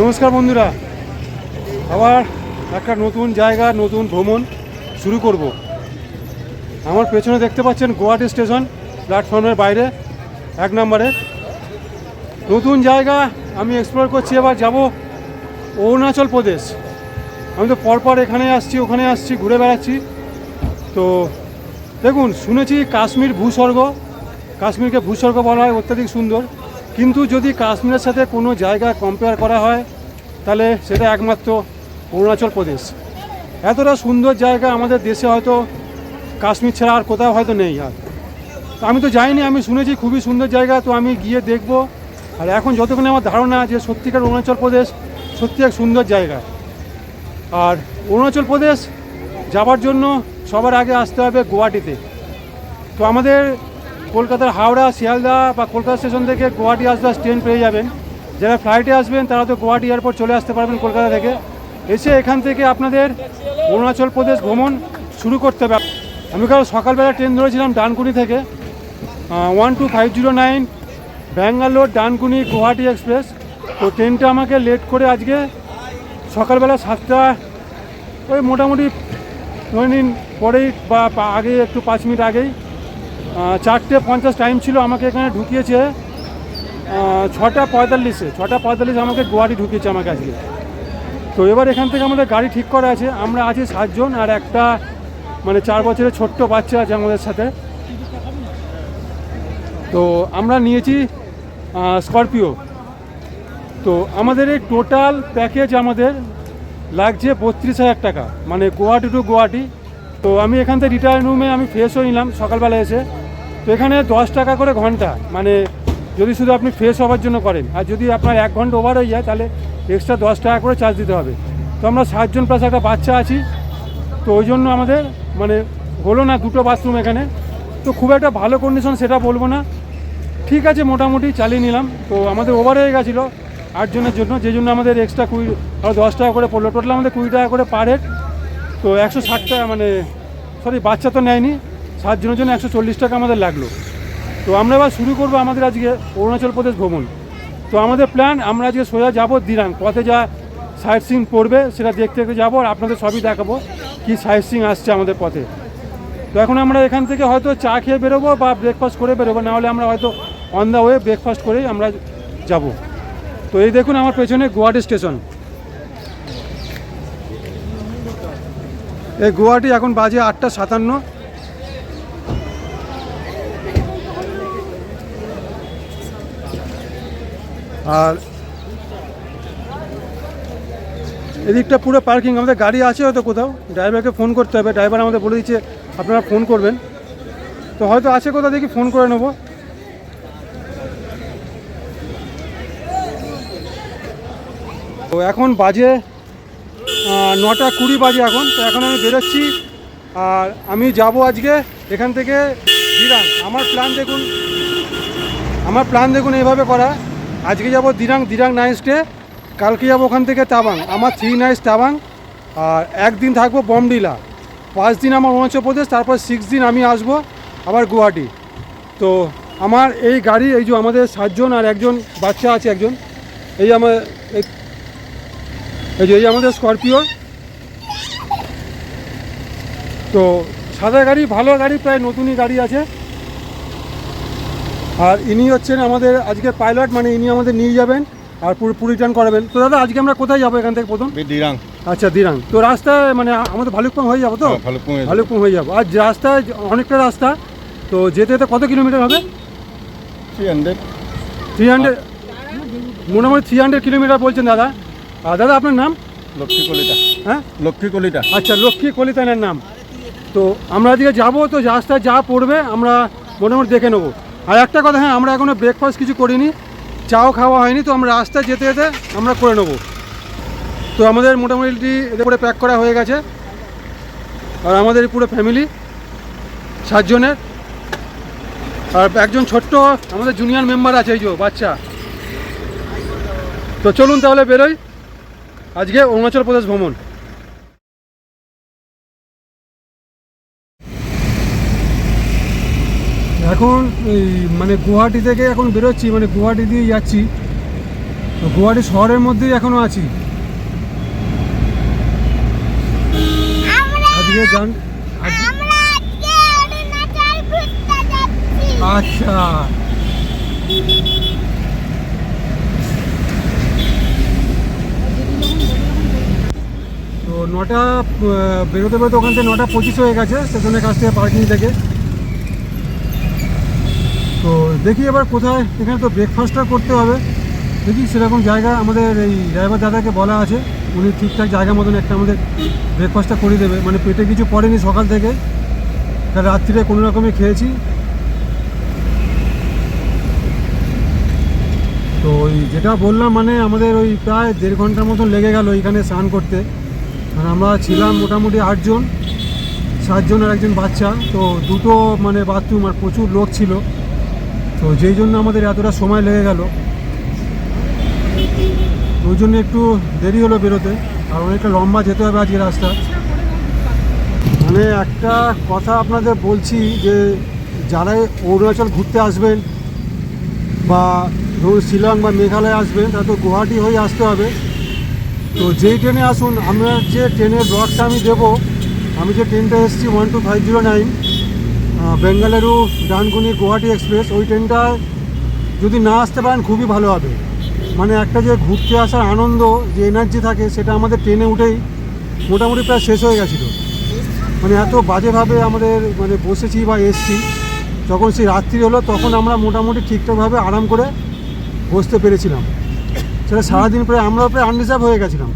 নমস্কার বন্ধুরা, আবার একটা নতুন জায়গা, নতুন ভ্রমণ শুরু করব। আমার পেছনে দেখতে পাচ্ছেন গুয়াহাটি স্টেশন, প্ল্যাটফর্মের বাইরে, এক নম্বরে। নতুন জায়গা আমি এক্সপ্লোর করছি, এবার যাব অরুণাচল প্রদেশ। আমি তো পরপর এখানে আসছি, ওখানে আসছি, ঘুরে বেড়াচ্ছি। তো দেখুন, শুনেছি কাশ্মীর ভূস্বর্গ, কাশ্মীরকে ভূস্বর্গ বলা হয়, অত্যাধিক সুন্দর। কিন্তু যদি কাশ্মীরের সাথে কোনো জায়গা কম্পেয়ার করা হয়, তাহলে সেটা একমাত্র অরুণাচল প্রদেশ। এতটা সুন্দর জায়গা আমাদের দেশে হয়তো কাশ্মীর ছাড়া আর কোথাও হয়তো নেই আর। আমি তো যাইনি, আমি শুনেছি খুবই সুন্দর জায়গা, তো আমি গিয়ে দেখব। আর এখন যতক্ষণ আমার ধারণা যে সত্যিকার অরুণাচল প্রদেশ, সত্যি এক সুন্দর জায়গা। আর অরুণাচল প্রদেশ যাবার জন্য সবার আগে আসতে হবে গুয়াহাটিতে। তো আমাদের কলকাতার হাওড়া, শিয়ালদা বা কলকাতা স্টেশন থেকে গুয়াহাটি আসতে ট্রেন পেয়ে যাবেন। যারা ফ্লাইটে আসবেন, তারা তো গুয়াহাটি এয়ারপোর্ট চলে আসতে পারবেন কলকাতা থেকে। এসে এখান থেকে আপনাদের অরুণাচল প্রদেশ ভ্রমণ শুরু করতে হবে। আমি কাল সকালবেলা ট্রেন ধরেছিলাম ডানকুনি থেকে one two five zero nine Bangalore, Dankuni, Guwahati express. তো ট্রেনটা আমাকে লেট করে আজকে সকালবেলা সাতটা, ওই মোটামুটি ধরে নিন পরেই বা আগে একটু পাঁচ মিনিট আগেই চারটে পঞ্চাশ টাইম ছিল, আমাকে এখানে ঢুকিয়েছে ছটা পঁয়তাল্লিশে। ছটা পঁয়তাল্লিশ আমাকে গুয়াহাটি ঢুকিয়েছে আমাকে আজকে। তো এবার এখান থেকে আমাদের গাড়ি ঠিক করা আছে। আমরা আছি সাতজন আর একটা মানে চার বছরের ছোট্ট বাচ্চা আছে আমাদের সাথে। তো আমরা নিয়েছি স্করপিও তো আমাদের এই টোটাল প্যাকেজ আমাদের লাগছে বত্রিশ হাজার টাকা। মানে গুয়াহাটি টু গুয়াহাটি। তো আমি এখান থেকে রিটায়ার রুমে আমি ফ্রেশ হয়ে নিলাম, সকালবেলা এসে। এখানে দশ টাকা করে ঘণ্টা মানে যদি শুধু আপনি ফ্রেশ হওয়ার জন্য করেন, আর যদি আপনার এক ঘণ্টা ওভার হয়ে যায়, তাহলে এক্সট্রা দশ টাকা করে চার্জ দিতে হবে। তো আমরা সাতজন প্লাস একটা বাচ্চা আছি, তো ওই জন্য আমাদের মানে হলো না দুটো বাথরুম এখানে। তো খুব একটা ভালো কন্ডিশন সেটা বলব না। ঠিক আছে, মোটামুটি চালিয়ে নিলাম। তো আমাদের ওভার হয়ে গেছিল আটজনের জন্য, যে জন্য আমাদের এক্সট্রা কুড়ি আরও দশ টাকা করে পড়ল। টোটাল আমাদের কুড়ি টাকা করে পার হেড তো একশো ষাট টাকা মানে সরি বাচ্চা তো নেয়নি। সাতজনের জন্য একশো চল্লিশ টাকা আমাদের লাগল। তো আমরা এবার শুরু করব আমাদের আজকে অরুণাচল প্রদেশ ভ্রমণ। তো আমাদের প্ল্যান আমরা আজকে সোজা যাব দিরাং। পথে যা সাইট সিং পড়বে, সেটা দেখতে দেখতে যাব আর আপনাদের সবই দেখাবো কি সাইট সিং আসছে আমাদের পথে। তো এখন আমরা এখান থেকে হয়তো চা খেয়ে বেরোবো বা ব্রেকফাস্ট করে বেরোবো নাহলে আমরা হয়তো অন দ্য ওয়ে ব্রেকফাস্ট করেই আমরা যাব। তো এই দেখুন আমার পেছনে গুয়াহাটি স্টেশন। এই গুয়াহাটি এখন বাজে আটটা সাতান্ন। আর এদিকটা পুরো পার্কিং আমাদের গাড়ি আছে হয়তো কোথাও। ড্রাইভারকে ফোন করতে হবে। ড্রাইভার আমাদের বলে দিচ্ছে, আপনারা ফোন করবেন। তো হয়তো আছে কোথাও, দেখি ফোন করে নেব। তো এখন বাজে নটা কুড়ি বাজে এখন। তো এখন আমি বেরোচ্ছি, আর আমি যাব আজকে এখান থেকে দিরাং আমার প্ল্যান দেখুন, আমার প্ল্যান দেখুন এইভাবে করা। আজকে যাব দিরাং দিরাং নাইট স্টে কালকে যাব ওখান থেকে তাবাং, আমার থ্রি নাইটস তাবাং, আর একদিন থাকব বমডিলা। পাঁচ দিন আমার অরুণাচল প্রদেশ, তারপর সিক্স দিন আমি আসব আবার গুয়াহাটি। তো আমার এই গাড়ি, এই যে আমাদের সাতজন আর একজন বাচ্চা আছে একজন, এই আমার, এই- এই যে, এই আমাদের স্করপিও তো সাদা গাড়ি, ভালো গাড়ি, প্রায় নতুনই গাড়ি আছে। আর ইনি হচ্ছেন আমাদের আজকে পাইলট মানে ইনি আমাদের নিয়ে যাবেন আর পুরো পুরো রিটার্ন করাবেন। তো দাদা আজকে আমরা কোথায় যাব এখান থেকে প্রথম? দিরাং। আচ্ছা দিরাং। তো রাস্তায় মানে আমাদের ভালুকপং হয়ে যাব তো? ভালুকপুং ভালুকপং হয়ে যাব। আর রাস্তায় অনেকটা রাস্তা। তো যেতে যেতে কত কিলোমিটার হবে? থ্রি হান্ড্রেড থ্রি হান্ড্রেড মোটামুটি থ্রি হান্ড্রেড কিলোমিটার বলছেন দাদা। আর দাদা আপনার নাম? লক্ষ্মী কলিতা। হ্যাঁ? লক্ষ্মী কলিতা। আচ্ছা লক্ষ্মী কলিতানের নাম। তো আমরা আজকে যাব তো রাস্তায় যা পড়বে আমরা মোটামুটি দেখে নেব। আর একটা কথা হ্যাঁ আমরা এখনও ব্রেকফাস্ট কিছু করিনি, চাও খাওয়া হয়নি, তো আমরা রাস্তায় যেতে যেতে আমরা করে নেব। তো আমাদের মোটামুটি এদের করে প্যাক করা হয়ে গেছে, আর আমাদের পুরো ফ্যামিলি সাতজনের, আর একজন ছোট্ট আমাদের জুনিয়র মেম্বার আছে এই যে বাচ্চা। তো চলুন তাহলে বেরোই, আজকে অরুণাচল প্রদেশ ভ্রমণ। এখন মানে গুয়াহাটি থেকে এখন বেরোচ্ছি মানে গুয়াহাটি দিয়ে যাচ্ছি। তো গুয়াহাটি শহরের মধ্যেই এখনও আছি। আজকে জান আচ্ছা। তো নটা বেরোতে বেরোতে ওখান থেকে নটা পঁচিশ হয়ে গেছে স্টেশনের কাছ থেকে পার্কিং থেকে। দেখি এবার কোথায়, এখানে তো ব্রেকফাস্টটা করতে হবে। দেখি সেরকম জায়গা আমাদের এই ড্রাইভার দাদাকে বলা আছে, উনি ঠিকঠাক জায়গা মতন একটা আমাদের ব্রেকফাস্টটা করে দেবে। মানে পেটে কিছু পড়েনি সকাল থেকে রাত্রিরে কোনো রকমে খেয়েছি। তো ওই যেটা বললাম মানে আমাদের ওই প্রায় দেড় ঘণ্টার মতন লেগে গেল এখানে স্নান করতে। আর আমরা ছিলাম মোটামুটি আটজন, সাতজন আর একজন বাচ্চা, তো দুটো মানে বাথরুম আর প্রচুর লোক ছিল। তো যেই জন্য আমাদের এতটা সময় লেগে গেল, ওই জন্য একটু দেরি হলো বেরোতে, আর অনেকটা লম্বা যেতে হবে আজকে রাস্তা। মানে একটা কথা আপনাদের বলছি যে, যারা অরুণাচল ঘুরতে আসবেন বা ধরুন শিলং বা মেঘালয় আসবেন, তারা তো গুয়াহাটি হয়ে আসতে হবে। তো যেই ট্রেনে আসুন, আমরা যে ট্রেনের ব্লকটা আমি দেবো, আমি যে ট্রেনটা এসেছি one two five zero nine Bengaluru, Dankuni, Guwahati express, ওই ট্রেনটায় যদি না আসতে পারেন খুবই ভালো হবে। মানে একটা যে ঘুরতে আসার আনন্দ, যে এনার্জি থাকে, সেটা আমাদের ট্রেনে উঠেই মোটামুটি প্রায় শেষ হয়ে গেছিল। মানে এত বাজেভাবে আমাদের মানে বসেছি বা এসছি, যখন সেই রাত্রি হলো, তখন আমরা মোটামুটি ঠিকঠাকভাবে আরাম করে বসতে পেরেছিলাম। সেটা সারাদিন প্রায়, আমরাও প্রায় আনরিজার্ভ হয়ে গেছিলাম।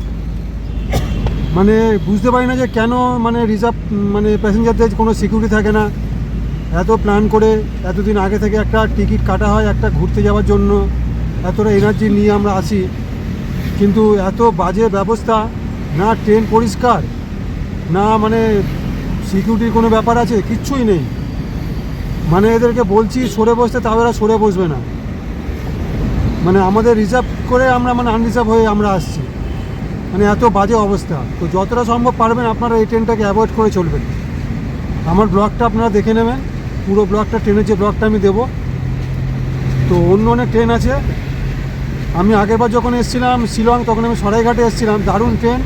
মানে বুঝতে পারি না যে কেন মানে রিজার্ভ মানে প্যাসেঞ্জারদের কোনো সিকিউরিটি থাকে না। এত প্ল্যান করে এতদিন আগে থেকে একটা টিকিট কাটা হয় একটা ঘুরতে যাওয়ার জন্য, এতটা এনার্জি নিয়ে আমরা আসি কিন্তু এত বাজে ব্যবস্থা, না ট্রেন পরিষ্কার, না মানে সিকিউরিটির কোনো ব্যাপার আছে, কিচ্ছুই নেই। মানে এদেরকে বলছি, সরে বসতে, তাও এরা সরে বসবে না। মানে আমাদের রিজার্ভ করে আমরা মানে আনরিজার্ভ হয়ে আমরা আসছি। মানে এত বাজে অবস্থা। তো যতটা সম্ভব পারবেন আপনারা এই ট্রেনটাকে অ্যাভয়েড করে চলবেন। আমার ব্লগটা আপনারা দেখে নেবেন। পুরো ব্লকটা, ট্রেনের যে ব্লকটা আমি দেবো। তো অন্য অনেক ট্রেন আছে। আমি আগেরবার যখন এসেছিলাম শিলং, তখন আমি সরাইঘাটে এসেছিলাম। দারুণ ট্রেন।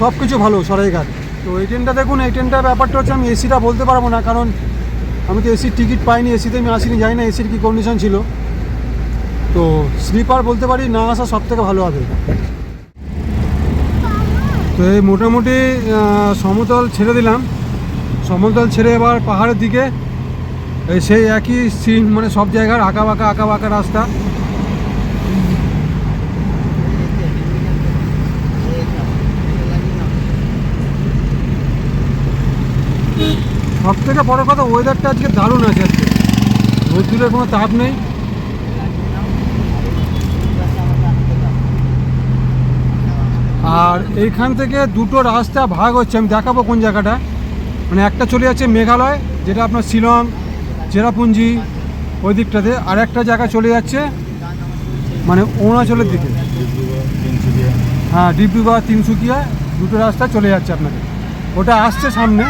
সব কিছু ভালো, সরাইঘাট। তো এই ট্রেনটা দেখুন, এই ট্রেনটার ব্যাপারটা হচ্ছে আমি এসিটা বলতে পারব না, কারণ আমি তো এসির টিকিট পাইনি, এসিতে আমি আসিনি, জানি না এসির কী কন্ডিশন ছিল। তো স্লিপার বলতে পারি, না আসা সব থেকে ভালো হবে। তো এই মোটামুটি সমতল ছেড়ে দিলাম। সমতল ছেড়ে এবার পাহাড়ের দিকে সেই একই সিন মানে সব জায়গার আঁকা বাঁকা আঁকা বাঁকা রাস্তা। সব থেকে বড় কথা ওয়েদারটা আজকে দারুণ আছে আজকে। রোদ্দুরের কোনো তাপ নেই। আর এইখান থেকে দুটো রাস্তা ভাগ হচ্ছে, আমি দেখাবো কোন জায়গাটা। মানে একটা চলে যাচ্ছে মেঘালয়, যেটা আপনার শিলং চেরাপুঞ্জি ওই দিকটাতে আর একটা জায়গা চলে যাচ্ছে মানে অরুণাচলের দিকে। হ্যাঁ ডিব্রুগড়, তিনসুকিয়া দুটো রাস্তা চলে যাচ্ছে আপনাদের। ওটা আসছে সামনে,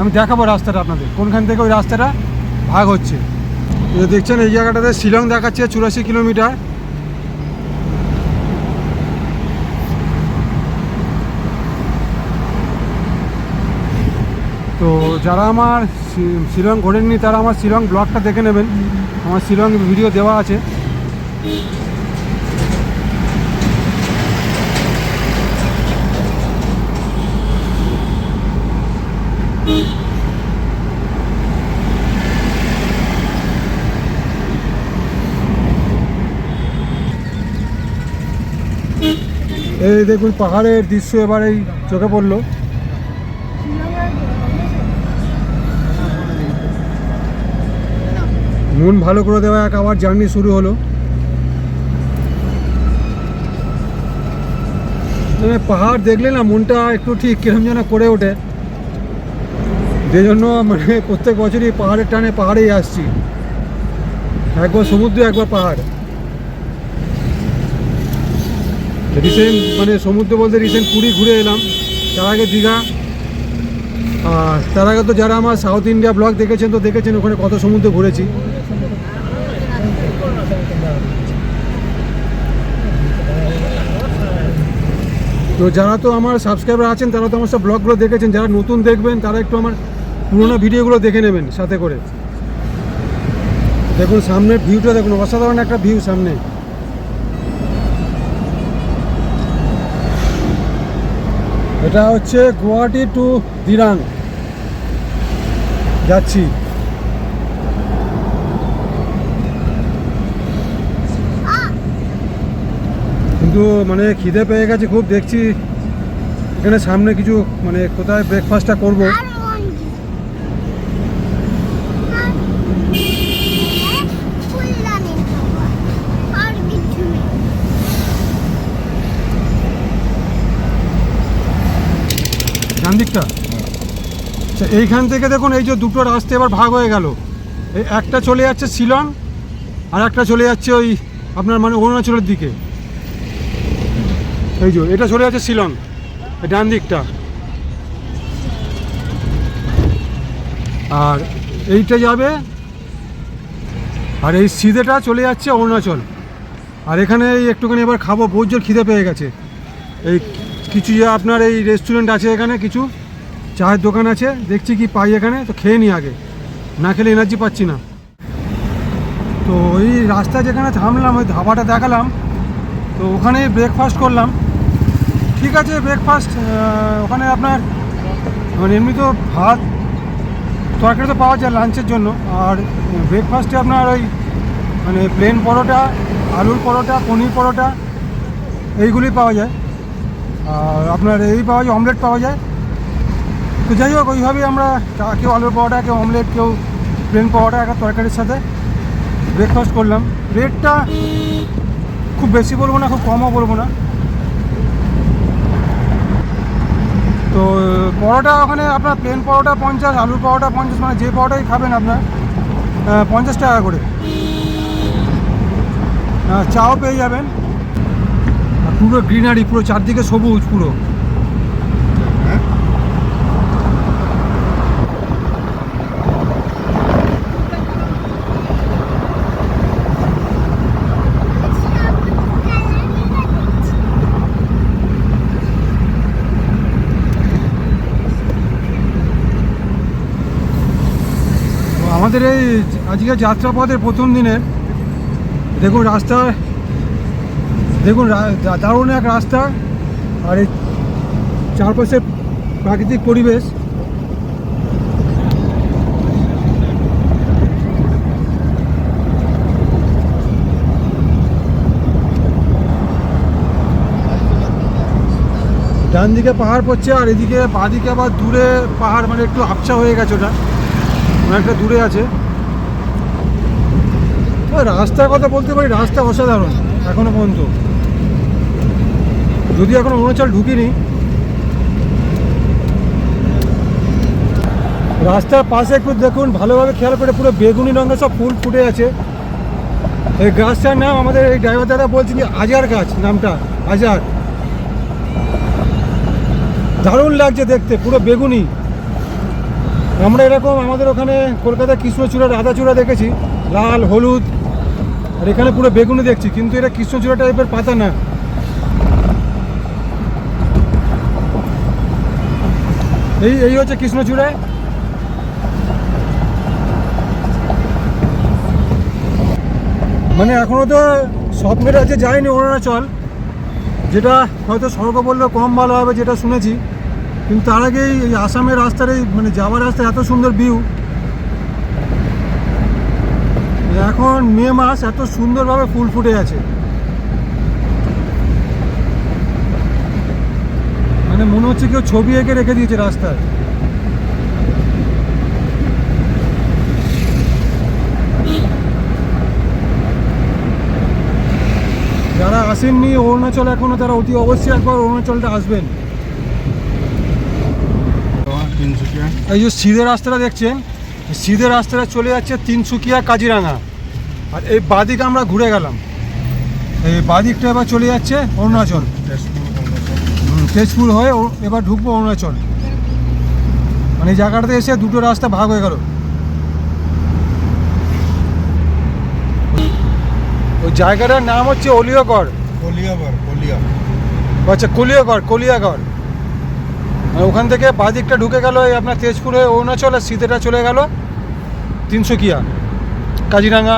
আমি দেখাবো রাস্তাটা আপনাদের। কোনখান থেকে ওই রাস্তাটা ভাগ হচ্ছে। দেখছেন, এই জায়গাটাতে শিলং দেখাচ্ছে চুরাশি কিলোমিটার। তো যারা আমার শিলং ঘোরেননি, তারা আমার শিলং ব্লগটা দেখে নেবেন। আমার শিলং ভিডিও দেওয়া আছে। এই দেখুন, পাহাড়ের দৃশ্য এবার এই চোখে পড়ল। মন ভালো করে দেওয়া এক আবার জার্নি শুরু হলো। পাহাড় দেখলে না মনটা একটু ঠিক কিরম যেন করে ওঠে। যে জন্য মানে প্রত্যেক বছরই পাহাড়ের টানে পাহাড়েই আসছি। একবার সমুদ্র, একবার পাহাড়। রিসেন্ট মানে সমুদ্র বলতে রিসেন্ট পুরী ঘুরে এলাম। তার আগে দীঘা। আর তার আগে তো যারা আমার সাউথ ইন্ডিয়া ব্লগ দেখেছেন তো দেখেছেন ওখানে কত সমুদ্র ঘুরেছি। তো যারা তো আমার সাবস্ক্রাইবার আছেন, তারা তো আমার সব ব্লগগুলো দেখেছেন, যারা নতুন দেখবেন, তারা একটু আমার পুরোনো ভিডিওগুলো দেখে নেবেন সাথে করে। দেখুন সামনের ভিউটা দেখুন, অসাধারণ একটা ভিউ সামনে। এটা হচ্ছে গুয়াহাটি টু দিরাং। যাচ্ছি। কিন্তু মানে খিদে পেয়ে গেছে খুব দেখছি। এখানে সামনে কিছু মানে কোথায় ব্রেকফাস্টটা করব? ডান দিকটা আচ্ছা এইখান থেকে দেখুন এই যে দুটো রাস্তা এবার ভাগ হয়ে গেল। এই একটা চলে যাচ্ছে শিলং আর একটা চলে যাচ্ছে ওই আপনার মানে অরুণাচলের দিকে। এই যে, এটা চলে যাচ্ছে শিলং। এই ডান দিকটা। আর এইটা যাবে, আর এই সিধেটা চলে যাচ্ছে অরুণাচল। আর এখানে এই একটুখানি এবার খাব জোর খিদে পেয়ে গেছে। এই কিছু যে আপনার এই রেস্টুরেন্ট আছে এখানে, কিছু চায়ের দোকান আছে, দেখছি কি পাই এখানে, তো খেয়ে নিই আগে। না খেলে এনার্জি পাচ্ছি না। তো ওই রাস্তা যেখানে থামলাম, ওই ধাবাটা দেখালাম। তো ওখানে ব্রেকফাস্ট করলাম। ঠিক আছে ব্রেকফাস্ট ওখানে আপনার মানে এমনি তো ভাত, তরকারি তো পাওয়া যায় লাঞ্চের জন্য। আর ব্রেকফাস্টে আপনার ওই মানে প্লেন পরোটা, আলুর পরোটা, পনির পরোটা এইগুলি পাওয়া যায়। আর আপনার এই পাওয়া যায় অমলেট পাওয়া যায়। তো যাই হোক, ওইভাবেই আমরা কেউ আলুর পরোটা, কেউ অমলেট কেউ প্লেন পরোটা একটা তরকারির সাথে ব্রেকফাস্ট করলাম। রেটটা খুব বেশি বলব না, খুব কমও বলব না। তো পরোটা ওখানে আপনার প্লেন পরোটা পঞ্চাশ আলুর পরোটা পঞ্চাশ মানে যে পরোটাই খাবেন আপনার পঞ্চাশ টাকা করে। আহ, চাও পেয়ে যাবেন। পুরো গ্রিনারি পুরো চারদিকে সবুজ পুরো তো আমাদের এই আজকে যাত্রাপথের প্রথম দিনে দেখুন রাস্তা, দেখুন দারুণ এক রাস্তা আর এই চারপাশে প্রাকৃতিক পরিবেশ। ডান দিকে পাহাড় পড়ছে আর এদিকে বাঁদিকে আবার দূরে পাহাড় মানে একটু আবছা হয়ে গেছে ওটা। অনেকটা দূরে আছে। রাস্তার কথা বলতে পারি, রাস্তা অসাধারণ, এখনও পর্যন্ত। যদি এখন অরুণাচল ঢুকিনি, রাস্তার পাশে একটু দেখুন, ভালোভাবে খেয়াল করে পুরো বেগুনি রঙের সব ফুল ফুটে আছে। এই গাছটার নাম আমাদের এই ড্রাইভার দাদা বলছেন যে আজার গাছ, নামটা, আজার। দারুণ লাগছে দেখতে, পুরো বেগুনি। আমরা এরকম আমাদের ওখানে কলকাতা কৃষ্ণচূড়া, রাধাচূড়া দেখেছি। লাল, হলুদ, আর এখানে পুরো বেগুনি দেখছি, কিন্তু এটা কৃষ্ণচূড়া টাইপের পাতা না। এই এই হচ্ছে কৃষ্ণচূড়া। মানে এখনও তো স্বপ্নের আছে যায়নি অরুণাচল যেটা হয়তো স্বর্গ বললেও কম ভালো হবে যেটা শুনেছি। কিন্তু তার আগেই এই আসামের রাস্তার এই মানে যাওয়ার রাস্তা এত সুন্দর ভিউ এখন মে মাস এত সুন্দরভাবে ফুল ফুটে আছে। মানে মনে হচ্ছে কেউ ছবি এঁকে রেখে দিয়েছে রাস্তায়। যারা আসেননি, অরুণাচল এখনও তারা অতি অবশ্যই একবার অরুণাচলটা আসবেন। তিনসুকিয়া এই যে সিধে রাস্তাটা দেখছেন? সিধে রাস্তাটা চলে যাচ্ছে তিনসুকিয়া কাজিরাঙা। আর এই বাদিকে আমরা ঘুরে গেলাম। এই বাদিকটা এবার চলে যাচ্ছে অরুণাচল। তেজপুর হয়ে এবার ঢুকবো অরুণাচল। মানে জায়গাটাতে এসে দুটো রাস্তা ভাগ হয়ে গেল। ওই জায়গাটার নাম হচ্ছে অলিয়গড়। কলিয়াবার কলিয়া। আচ্ছা কলিয়াগড় কলিয়াগড়। ওখান থেকে বাদিকটা ঢুকে গেল এই আপনার তেজপুর হয়ে অরুণাচল আর সিধেটা চলে গেল তিনশোকিয়া কাজিরাঙ্গা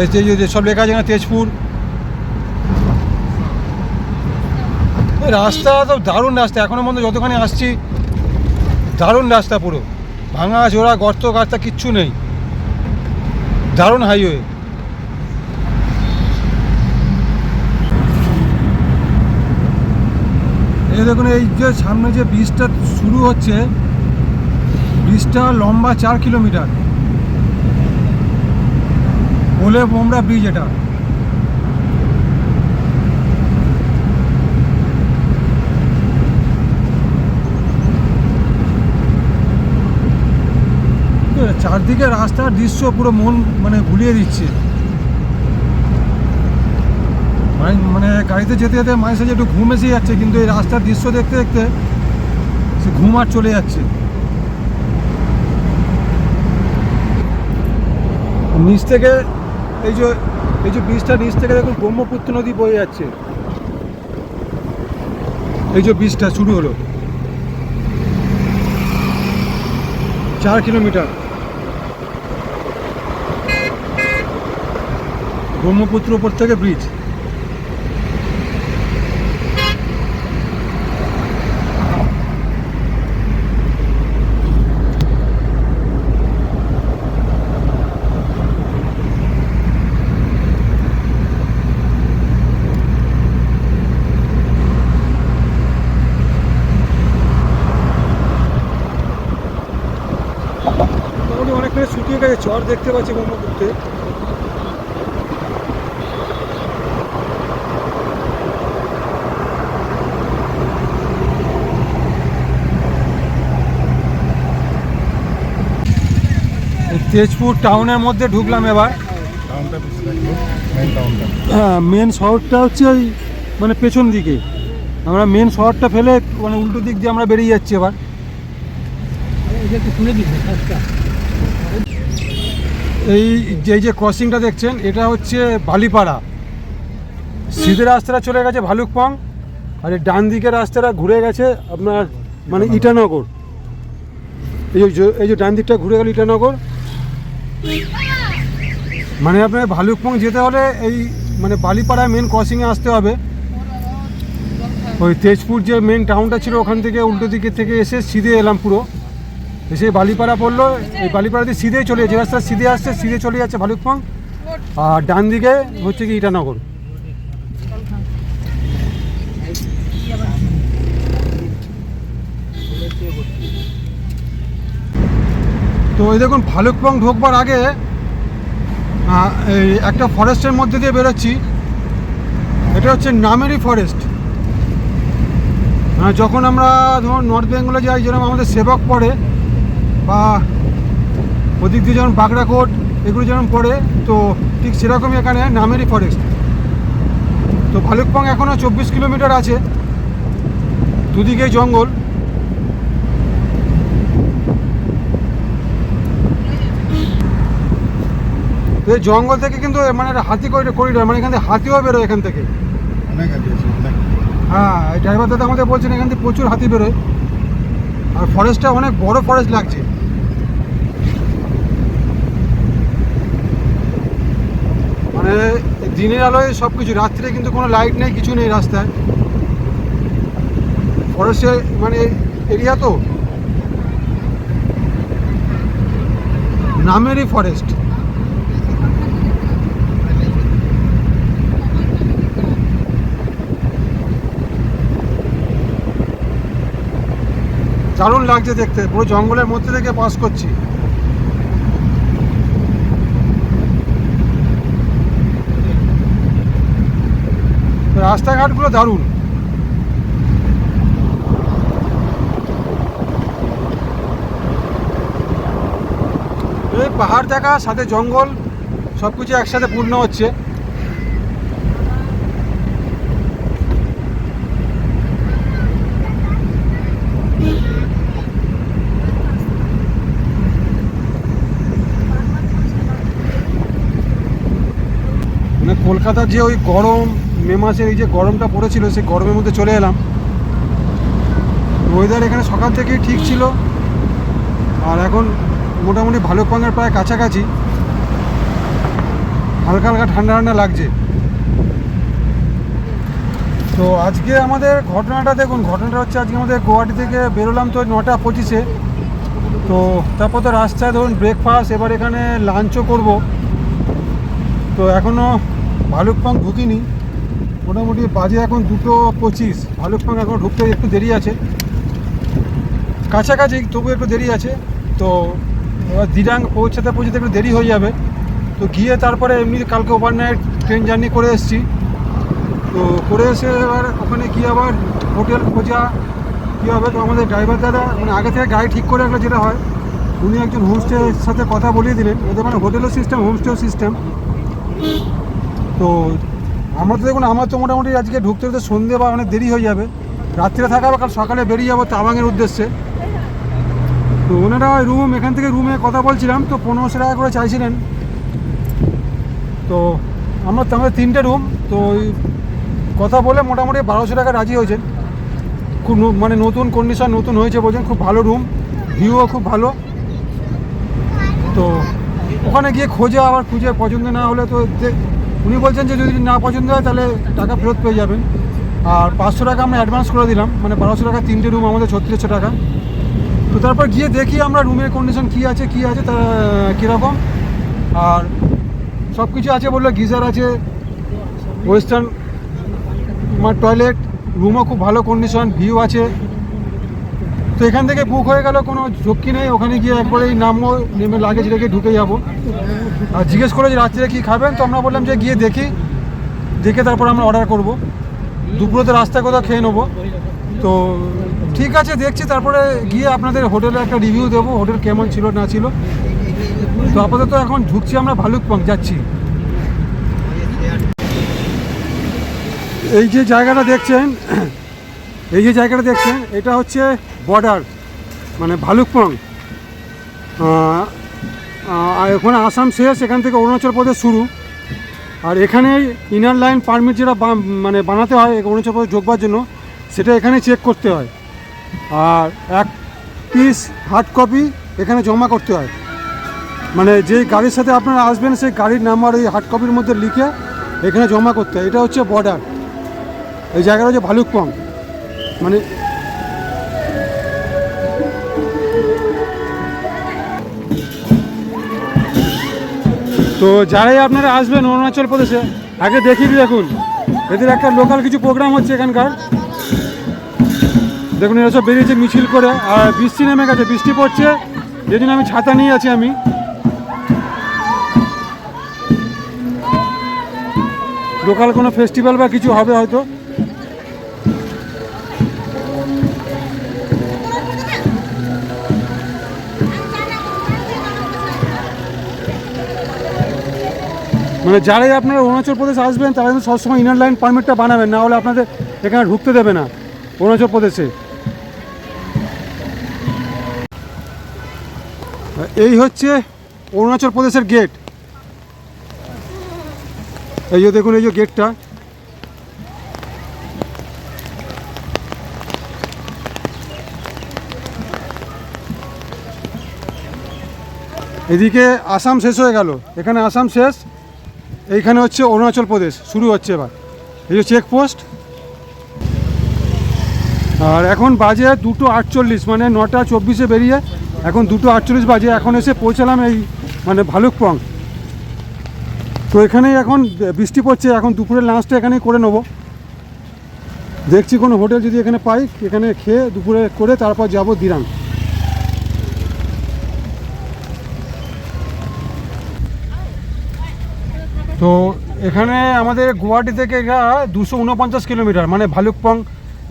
এই সব লেখা আছে তেজপুর। রাস্তা তো দারুণ রাস্তা, এখনও পর্যন্ত যতখানি আসছি, দারুণ রাস্তা পুরো। ভাঙা জোড়া গর্ত গাছটা কিচ্ছু নেই। দারুণ হাইওয়ে এই দেখুন, এই যে সামনে যে ব্রিজটা শুরু হচ্ছে, ব্রিজটা লম্বা চার কিলোমিটার। বলে বোমরা ব্রিজ এটা। চারদিকে রাস্তার দৃশ্য পুরো মন মানে ভুলিয়ে দিচ্ছে। মানে মানে গাড়িতে যেতে যেতে মানুষের যে একটু ঘুম এসে যাচ্ছে, কিন্তু এই রাস্তার দৃশ্য দেখতে দেখতে সে ঘুম আর চলে যাচ্ছে। নিচ থেকে এই যে এই যে ব্রিজটা নিচ থেকে দেখুন ব্রহ্মপুত্র নদী বয়ে যাচ্ছে। এই যে ব্রিজটা শুরু হলো। চার কিলোমিটার। ব্রহ্মপুত্র উপর থেকে ব্রিজ মোটামুটি অনেকখানি শুকিয়ে গেছে চর দেখতে পাচ্ছি ব্রহ্মপুত্রে। তেজপুর টাউনের মধ্যে ঢুকলাম এবার। হ্যাঁ মেন শহরটা হচ্ছে ওই মানে পেছন দিকে। আমরা মেন শহরটা ফেলে মানে উল্টো দিক দিয়ে আমরা বেরিয়ে যাচ্ছি এবার। এই যে এই যে যে ক্রসিংটা দেখছেন এটা হচ্ছে বালিপাড়া। সিধে রাস্তাটা চলে গেছে ভালুকপং আর এই ডান দিকের রাস্তাটা ঘুরে গেছে আপনার মানে ইটানগর। এই যে এই যে ডান দিকটা ঘুরে গেল ইটানগর। মানে আপনার ভালুকপং যেতে হলে এই মানে বালিপাড়ায় মেন ক্রসিংয়ে আসতে হবে। ওই তেজপুর যে মেন টাউনটা ছিল ওখান থেকে উল্টো দিকে থেকে এসে সিধে এলাম পুরো। এসে বালিপাড়া পড়ল এই বালিপাড়া দিয়ে সিধে চলে যাচ্ছে রাস্তা সিধে আসছে সিধে চলে যাচ্ছে ভালুকপং আর ডান দিকে হচ্ছে কি ইটানগর। তো এই দেখুন ভালুকপং ঢোকবার আগে এই একটা ফরেস্টের মধ্যে দিয়ে বেরোচ্ছি। এটা হচ্ছে নামেরি ফরেস্ট। আহ, যখন আমরা ধরুন নর্থ বেঙ্গলে যাই যেরকম আমাদের সেবক পড়ে বা ওদিক দিয়ে যেমন বাগড়াকোট এগুলো যেমন পড়ে তো ঠিক সেরকমই এখানে নামেরই ফরেস্ট তো ভালুকপং এখনও চব্বিশ কিলোমিটার আছে দুদিকে জঙ্গল। এই জঙ্গল থেকে কিন্তু মানে একটা হাতি করিডোর মানে এখান থেকে হাতিও বেরোয় এখান থেকে। অনেক আছে অনেক। হ্যাঁ এই ড্রাইভার দাদা আমাদের বলছেন এখান থেকে প্রচুর হাতি বেরোয়। আর ফরেস্টটা অনেক বড় ফরেস্ট লাগছে। দিনের আলোয় সব কিছু রাত্রে কিন্তু কোনো লাইট নেই, কিছু নেই রাস্তায়। ফরেস্টের মানে এরিয়া তো? নামেরই ফরেস্ট দারুণ লাগছে দেখতে, পুরো জঙ্গলের মধ্যে থেকে পাস করছি। রাস্তাঘাটগুলো দারুণ। এই পাহাড় দেখা, সাথে জঙ্গল সব কিছু একসাথে পূর্ণ হচ্ছে। মানে কলকাতার যে ওই গরম মে মাসের এই যে গরমটা পড়েছিল, সেই গরমের মধ্যে চলে এলাম। ওয়েদার এখানে সকাল থেকেই ঠিক ছিল। আর এখন মোটামুটি ভালুকপাঙ্গের প্রায় কাছাকাছি। হালকা হালকা ঠান্ডা ঠান্ডা লাগছে। তো আজকে আমাদের ঘটনাটা দেখুন, ঘটনাটা হচ্ছে আজকে আমাদের গুয়াহাটি থেকে বেরোলাম তো নটা পঁচিশে। তো তারপর তো রাস্তায় ধরুন ব্রেকফাস্ট এবার এখানে লাঞ্চও করব। তো এখনও ভালুকপাং ঢুকিনি। মোটামুটি বাজে এখন দুটো পঁচিশ। ভালুকপাং এখন ঢুকতে একটু দেরি আছে। কাছাকাছি তবু একটু দেরি আছে। তো এবার দিরাং পৌঁছাতে পৌঁছাতে একটু দেরি হয়ে যাবে। তো গিয়ে তারপরে এমনি কালকে ওভারনাইট ট্রেন জার্নি করে এসেছি। তো করে এসে এবার ওখানে গিয়ে আবার হোটেল খোঁজা। কী হবে? তো আমাদের ড্রাইভার দাদা মানে আগে থেকে গাড়ি ঠিক করে রাখলে যেটা হয়, উনি একজন হোমস্টের সাথে কথা বলিয়ে দিলেন। ওদের মানে হোটেলও সিস্টেম হোমস্টেও সিস্টেম তো আমরা তো দেখুন, আমার তো মোটামুটি আজকে ঢুকতে ঢুকতে সন্ধে বা অনেক দেরি হয়ে যাবে। রাত্রে থাকা বা কাল সকালে বেরিয়ে যাব তাওয়াংয়ের উদ্দেশ্যে। তো ওনারা রুম এখান থেকে রুমে কথা বলছিলাম, তো পনেরোশো টাকা করে চাইছিলেন। তো আমরা আমাদের তিনটে রুম তো ওই কথা বলে মোটামুটি বারোশো টাকা রাজি হয়েছেন। খুব মানে নতুন কন্ডিশন নতুন হয়েছে বলছেন, খুব ভালো রুম ভিউও খুব ভালো। তো ওখানে গিয়ে খোঁজে, আবার খুঁজে, পছন্দ না হলে তো উনি বলছেন যে যদি না পছন্দ হয় তাহলে টাকা ফেরত পেয়ে যাবেন। আর পাঁচশো টাকা আমরা অ্যাডভান্স করে দিলাম মানে বারোশো টাকা, তিনটে রুম আমাদের ছত্রিশশো টাকা। তো তারপর গিয়ে দেখি আমরা রুমের কন্ডিশন কী আছে কী আছে তা কীরকম। আর সব কিছু আছে বলল, গিজার আছে ওয়েস্টার্ন আমার টয়লেট রুমও খুব ভালো কন্ডিশন ভিউ আছে। তো এখান থেকে বুক হয়ে গেল, কোনো ঝক্কি নেই, ওখানে গিয়ে একবারেই নামবো, নেমে লাগেজ রেখে ঢুকে যাব। জিজ্ঞেস করে যে রাত্রে কী খাবেন? তো আমরা বললাম যে গিয়ে দেখি। দেখে তারপর আমরা অর্ডার করব। দুপুরে তো রাস্তায় কোথাও খেয়ে নেব। তো ঠিক আছে, দেখছি। তারপরে গিয়ে আপনাদের হোটেলে একটা রিভিউ দেবো হোটেল কেমন ছিল, না ছিল। তো আপাতত এখন ঢুকছি আমরা ভালুকপং, যাচ্ছি। এই যে জায়গাটা দেখছেন, এই যে জায়গাটা দেখছেন, এটা হচ্ছে বর্ডার মানে ভালুকপং। আর ওখানে আসাম শেষ, এখান থেকে অরুণাচল প্রদেশ শুরু। আর এখানে ইনার লাইন পারমিট যেটা মানে বানাতে হয়, অরুণাচল প্রদেশ ঢোকবার জন্য, সেটা এখানে চেক করতে হয়। আর এক পিস হার্ড কপি এখানে জমা করতে হয়। মানে যেই গাড়ির সাথে আপনারা আসবেন, সেই গাড়ির নাম্বার ওই হার্ড কপির মধ্যে লিখে এখানে জমা করতে হয়। এটা হচ্ছে বর্ডার এই জায়গাটা হচ্ছে ভালুকপং। মানে তো যারাই আপনারা আসবেন অরুণাচল প্রদেশে, আগে দেখিয়ে দেখুন। এদের একটা লোকাল কিছু প্রোগ্রাম হচ্ছে এখানকার। দেখুন, এরা সব বেরিয়েছে মিছিল করে, আর বৃষ্টি নেমে গেছে, বৃষ্টি পড়ছে। যেদিন আমি ছাতা নিয়ে আছি আমি। লোকাল কোনো ফেস্টিভ্যাল বা কিছু হবে হয়তো। মানে যারাই আপনারা অরুণাচল প্রদেশ আসবেন, তারা কিন্তু সবসময় ইনার লাইন পারমিটটা বানাবেন, না হলে আপনাদের এখানে ঢুকতে দেবে না, অরুণাচল প্রদেশে। এই হচ্ছে অরুণাচল প্রদেশের গেট এই যে দেখুন, এই যে গেটটা এদিকে আসাম শেষ হয়ে গেল। এখানে আসাম শেষ। এইখানে হচ্ছে অরুণাচল প্রদেশ, শুরু হচ্ছে এবার। এই যে চেকপোস্ট আর এখন বাজে দুটো আটচল্লিশ মানে নটা চব্বিশে বেরিয়ে এখন দুটো আটচল্লিশ বাজে। এখন এসে পৌঁছালাম এই মানে ভালুকপং। তো এখানেই এখন বৃষ্টি পড়ছে, এখন দুপুরের লাঞ্চটা এখানেই করে নেব। দেখছি কোনো হোটেল যদি এখানে পাই, এখানে খেয়ে দুপুরে করে তারপর যাব দিরাং। তো এখানে আমাদের গুয়াহাটি থেকে এটা দুশো উনপঞ্চাশ কিলোমিটার মানে ভালুকপং,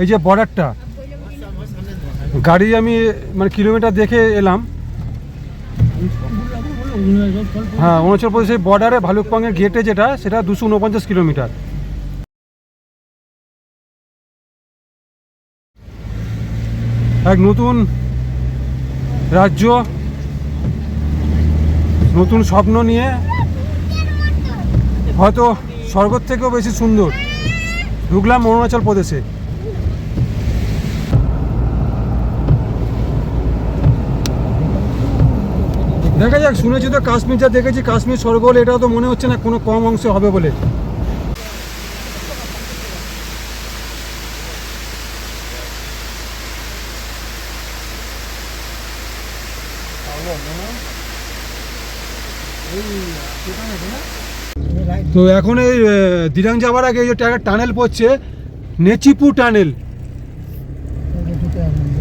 এই যে বর্ডারটা গাড়ি আমি মানে কিলোমিটার দেখে এলাম। হ্যাঁ অরুণাচল প্রদেশের বর্ডারে ভালুকপংয়ের গেটে যেটা, সেটা দুশো উনপঞ্চাশ কিলোমিটার। এক নতুন রাজ্য, নতুন স্বপ্ন নিয়ে হয়তো স্বর্গ থেকেও বেশি সুন্দর। ঢুকলাম অরুণাচল প্রদেশে। দেখা যাক, শুনেছি তো কাশ্মীর যা দেখেছি, কাশ্মীর স্বর্গ হলে এটাও তো মনে হচ্ছে না কোনো কম অংশে হবে বলে। তো এখন এই দিরাং যাওয়ার আগে এই যে একটা টানেল পড়ছে নেচিপু টানেল।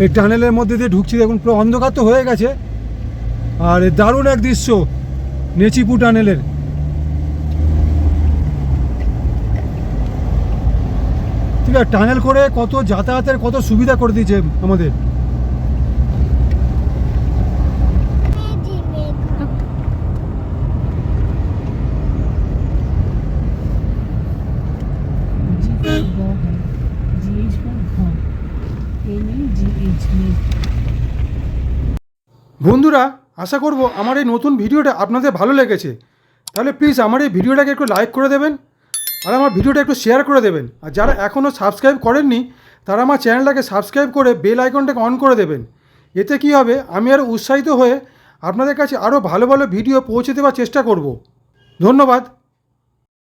এই টানেলের মধ্যে দিয়ে ঢুকছি, দেখুন পুরো অন্ধকার তো হয়ে গেছে। আর দারুণ এক দৃশ্য নেচিপু টানেলের। ঠিক আছে, টানেল করে কত যাতায়াতের কত সুবিধা করে দিয়েছে আমাদের। বন্ধুরা, আশা করব আমার এই নতুন ভিডিওটা আপনাদের ভালো লেগেছে। তাহলে প্লিজ আমার এই ভিডিওটাকে একটু লাইক করে দেবেন, আর আমার ভিডিওটা একটু শেয়ার করে দেবেন। আর যারা এখনও সাবস্ক্রাইব করেননি, তারা আমার চ্যানেলটাকে সাবস্ক্রাইব করে বেল আইকনটাকে অন করে দেবেন। এতে কি হবে, আমি আরও উৎসাহিত হয়ে আপনাদের কাছে আরও ভালো ভালো ভিডিও পৌঁছে দেওয়ার চেষ্টা করব। ধন্যবাদ।